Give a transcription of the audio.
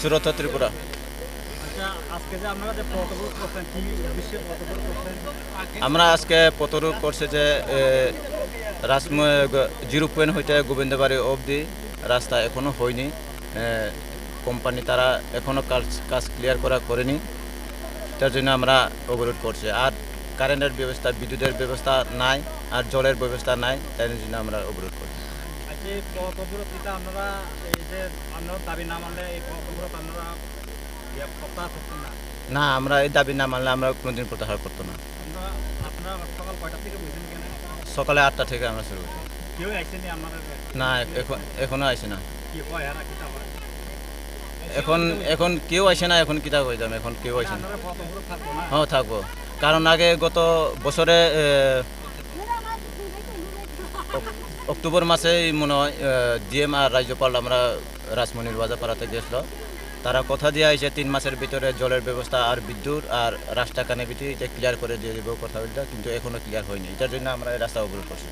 সুরত ত্রিপুরা। আচ্ছা আমরা আজকে পতরূপ করছে যে রাসমু জিরো পয়েন্ট হইতে গোবিন্দবাড়ি অবধি রাস্তা এখনও হয়নি। কোম্পানি তারা এখনও কাজ কাজ ক্লিয়ার করা করেনি। তার জন্য আমরা অবরোধ করছি। আর কারেন্টের ব্যবস্থা বিদ্যুতের ব্যবস্থা নাই আর জলের ব্যবস্থা নাই তাই জন্য আমরা অবরোধ করছি। কিতা আপনারা এই যে আপনারা দাবি না মানলে এই পথগুলো আপনারা ইয়ে প্রত্যাহার না? না আমরা এই দাবি না মানলে আমরা কোনোদিন প্রত্যাহার করতো না। আপনারা সকাল কয়টা থেকে বুঝছেন কেন সকালে আটটা থেকে আমরা শুরু করছি। কেউ না এখন এখনও আসে না। কি হয় আর কিতা এখন এখন কেউ আসে না এখন কিতা হয়ে যাবে এখন কেউ আসে না। হ্যাঁ থাকব। কারণ আগে গত বছরে অক্টোবর মাসে মনে হয় ডিএম আর রাজ্যপাল আমরা রাজমণির বাজাপাড়াতে গেছিল। তারা কথা দিয়ে আছে তিন মাসের ভিতরে জলের ব্যবস্থা আর বিদ্যুৎ আর রাস্তা কানেবিটি এটা ক্লিয়ার করে দিয়ে দেবো কথা বলতে কিন্তু এখনও ক্লিয়ার হয়নি। এটার জন্য আমরা রাস্তা অবরোধ করছি।